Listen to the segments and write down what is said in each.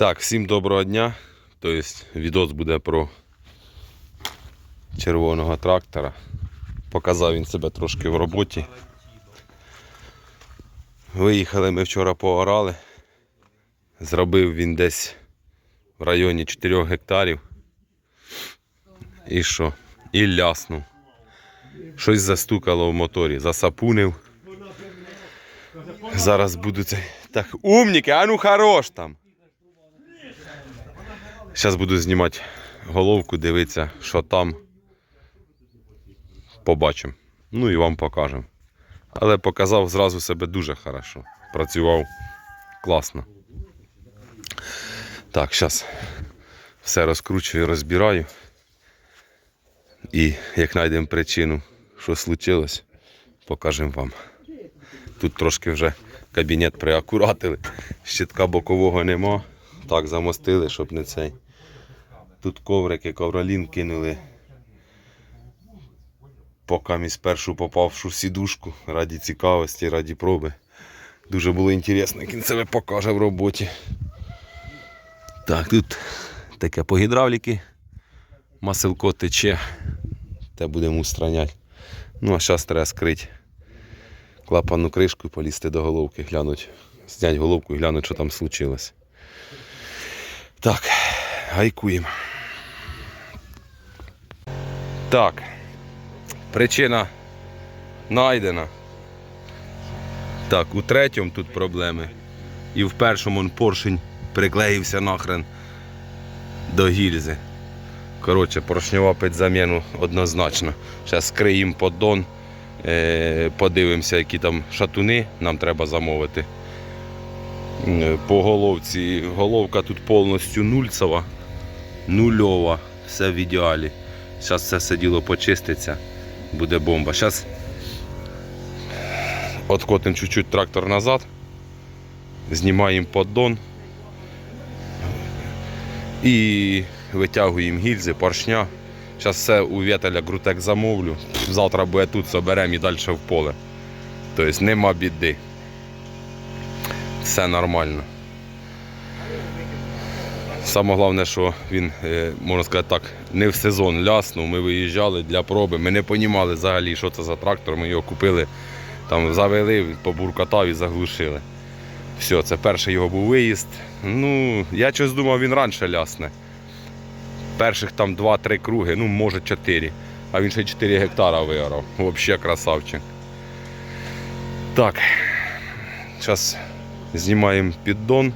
Так, всім доброго дня. Тобто відос буде про червоного трактора. Показав він себе трошки в роботі. Виїхали ми вчора поорали. Зробив він десь в районі 4 гектарів. І що? І ляснув. Щось застукало в моторі, засапунив. Зараз буду цей. Так, умніки, а ну хорош там. Зараз буду знімати головку, дивитися, що там. Побачимо. Ну і вам покажемо. Але показав зразу себе дуже хорошо. Працював класно. Так, зараз все розкручую, розбираю. І як знайдемо причину, що случилось, покажемо вам. Тут трошки вже кабінет приакуратили. Щитка бокового нема. Так замостили, щоб не цей. Тут коврики, ковролін кинули. Поки мій спершу попавшу сідушку раді цікавості, раді проби. Дуже було інтересно, він себе покаже в роботі. Так, тут таке по гідравліки. Маселко тече. Те будемо устраняти. Ну, а зараз треба скрити клапанну кришку і полізти до головки, глянуть. Зняти головку і глянути, що там случилось. Так, гайкуємо. Так. Причина знайдена. Так, у третьому тут проблеми. І в першому он поршень приклеївся нахрен до гільзи. Коротше, поршньова під заміну однозначно. Зараз скриємо поддон, е, подивимося, які там шатуни нам треба замовити. По головці. Головка тут повністю нульцева, нульова, все в ідеалі. Зараз це все діло почиститься, буде бомба. Зараз откотимо чуть-чуть трактор назад, знімаємо поддон і витягуємо гільзи, поршня. Зараз все у вітеля Грутек замовлю. Завтра буде тут, соберемо і далі в поле. Тобто нема біди. Все нормально. Саме головне, що він, е, можна сказати так, не в сезон ляснув. Ми виїжджали для проби. Ми не розуміли взагалі, що це за трактор. Ми його купили, там завели, побуркатав і заглушили. Все, це перший його був виїзд. Ну, я щось думав, він раніше лясне. Перших там 2-3 круги, ну, може 4. А він ще 4 гектара виорав. Взагалі красавчик. Так. Зараз знімаємо піддон,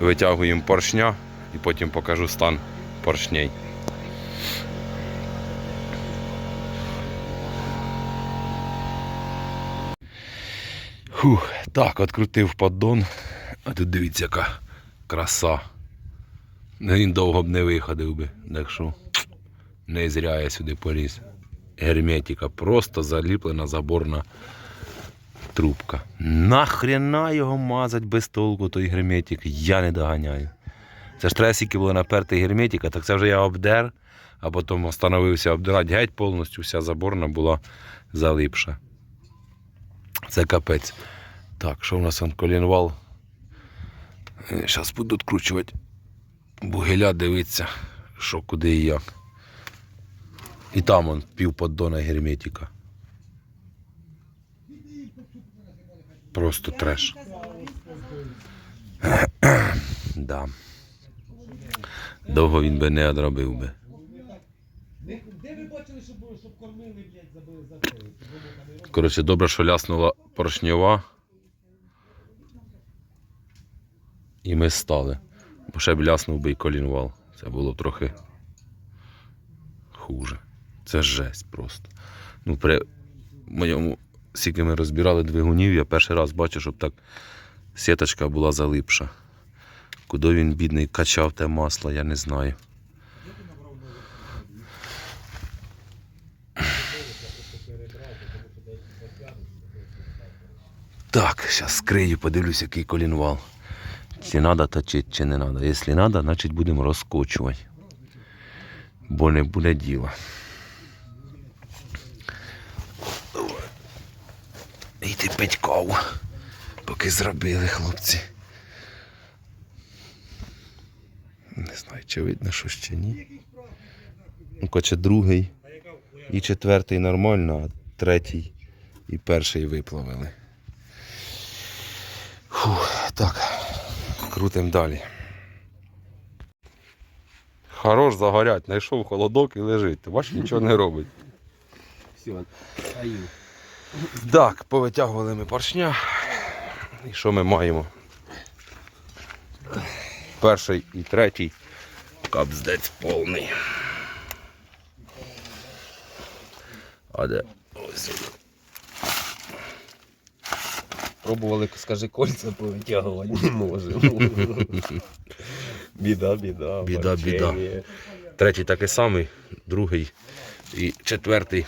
витягуємо поршня і потім покажу стан поршней. Фух, так, відкрутив поддон. А тут дивіться, яка краса. Ну, Він довго б не виходив би, так що не зря я сюди поліз. Герметика, просто заліплена заборна трубка. Нахрена його мазать без толку той герметик, я не доганяю. Це ж треба скільки було напертий герметика, так це вже я обдер, а потім остановився обдирати геть повністю, вся заборна була залипша. Це капець. Так, що в нас там колінвал? Зараз буду відкручувати бугеля, дивитися, що куди і як. І там он пів поддона герметика. Просто треш. да. Довго він би не одробив би. Де ви бачили, щоб, кормили, блядь, забили забили? Коротше, добре, що ляснула поршньова. І ми стали. Бо ще б ляснув би і колінвал. Це було б трохи хуже. Це жесть просто. Ну, при моєму, скільки ми розбирали двигунів, я перший раз бачу, щоб так сіточка була залипша. Куди він, бідний, качав те масло, я не знаю. Так, зараз скрию, подивлюсь, який колінвал. Чи треба точити, чи не треба. Якщо треба, значить будемо розкочувати. Бо не буде діла. Йти пить каву, поки зробили хлопці. Не знаю, чи видно щось чи ні. Ну, коротше, другий і четвертий нормально, а третій і перший виплавили. Фух, так, крутим далі. Хорош загорять, знайшов холодок і лежить. Ти бачиш, нічого не робить. Все. Так, повитягували ми поршня. І що ми маємо? Перший і третій. Капздець повний. А де? Ось. Пробували, скажи, кольця повитягувати не можемо. Біда, біда. Біда, біда. Третій такий самий, другий і четвертий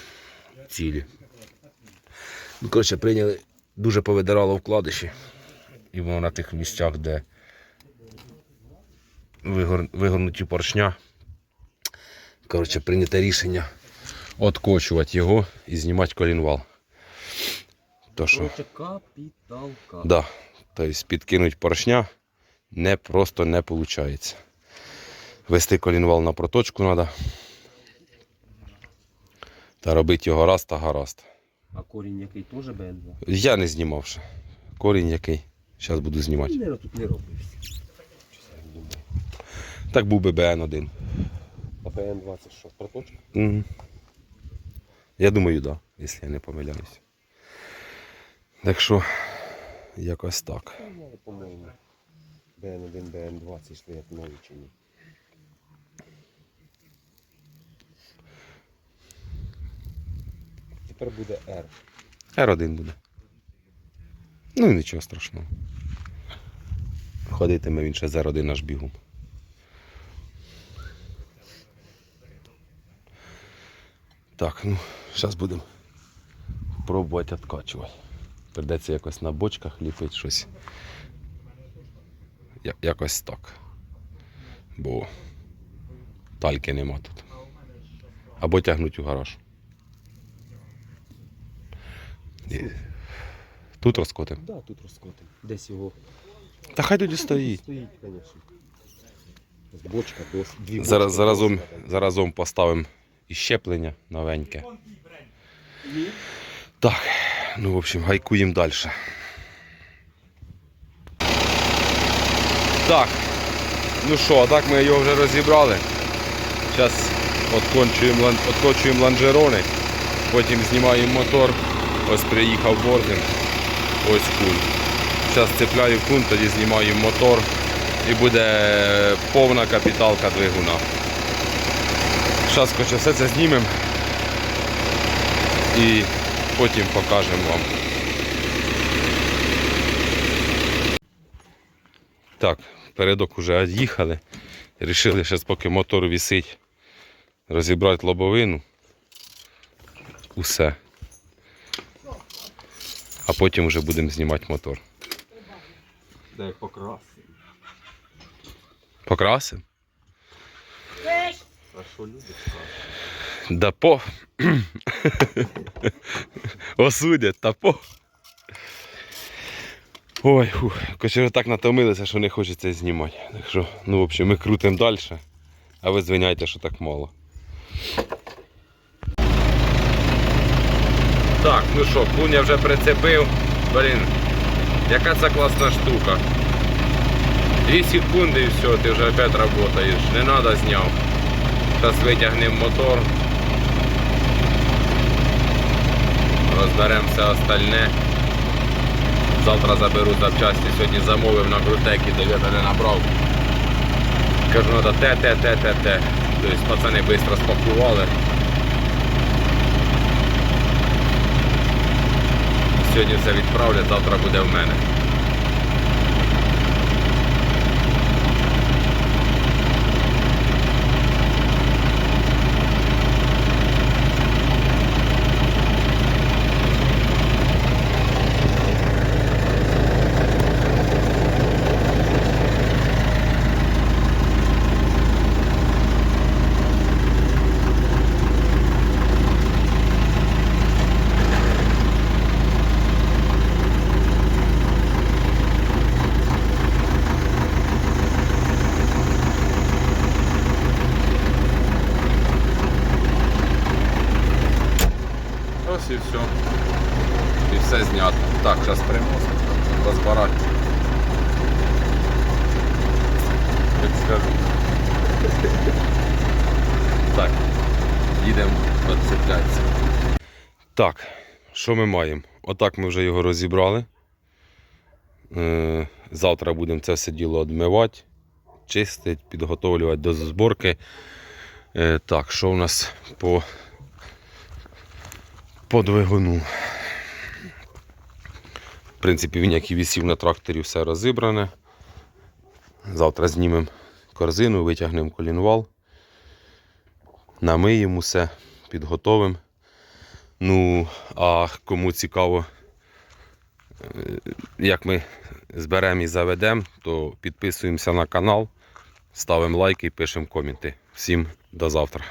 цілі. Ну, коротше, прийняли, дуже повидирало вкладиші. І воно на тих місцях, де вигор... вигорнуті поршня. Коротше, прийняте рішення откочувати його і знімати колінвал. То що, капіталка. да, тобто підкинуть поршня не просто не виходить. Вести колінвал на проточку треба. Та робити його раз та гаразд. А корінь який теж БН2? Я не знімав ще. Корінь який. Зараз буду знімати. Не, тут не робився. Так був би БН1. А БН2 це що, проточка? Мгм. Я думаю, так, да, якщо я не помиляюсь. Так що, якось так. Ну, по-моєму. БН1, БН2 це ж як нові чи ні. Тепер буде R. R1 буде. Ну і нічого страшного. Ходитиме він ще з R1 аж бігом. Так, ну, зараз будемо пробувати відкачувати. Придеться якось на бочках ліпити щось. Я- якось так. Бо тальки нема тут. Або тягнуть у гараж. Тут розкотим. Да, тут розкотим. Десь його. Та хай тоді стоїть. Стоїть, звісно. Бочка до дві бочки Зараз, заразом, заразом поставимо і щеплення новеньке. Так, ну в общем, гайкуємо далі. Так, ну що, а так ми його вже розібрали. Зараз откочуємо ланжерони, потім знімаємо мотор. Ось приїхав бординг. Ось кун. Зараз цепляю кун, тоді знімаю мотор і буде повна капіталка двигуна. Зараз хоче все це знімемо і потім покажемо вам. Так, передок уже від'їхали. Рішили зараз, поки мотор висить, розібрати лобовину. Усе. А потім вже будемо знімати мотор. Де як покрас. Покрасимо? А що люди скажуть? Да по. Осудять, та по. Ой, фух. Короче, так натомилися, що не хочеться знімати. Так що, ну, в общем, ми крутимо далі. А ви звиняйте, що так мало. Так, ну що, куня вже прицепив. Блін, яка це класна штука. Дві секунди і все, ти вже опять працюєш. Не треба зняв. Зараз витягнемо мотор. Розберемо все остальне. Завтра заберу запчасті. Сьогодні замовив на крутекі, де я не набрав. Кажу, треба те, те, те, те, те. Тобто пацани швидко спакували. Сьогодні все відправлять, завтра буде в мене. Так, зараз примусимо розбирати. Як скажу. Так, їдемо відцеплятися. Так, що ми маємо? Отак ми вже його розібрали. Е, Завтра будемо це все діло відмивати, чистити, підготовлювати до зборки. Е, Так, що у нас по, по двигуну? В принципі, він як і висів на тракторі, все розібране. Завтра знімемо корзину, витягнемо колінвал, намиємо все, підготовимо. Ну, а кому цікаво, е, як ми зберемо і заведемо, то підписуємося на канал, ставимо лайки і пишемо коменти. Всім до завтра.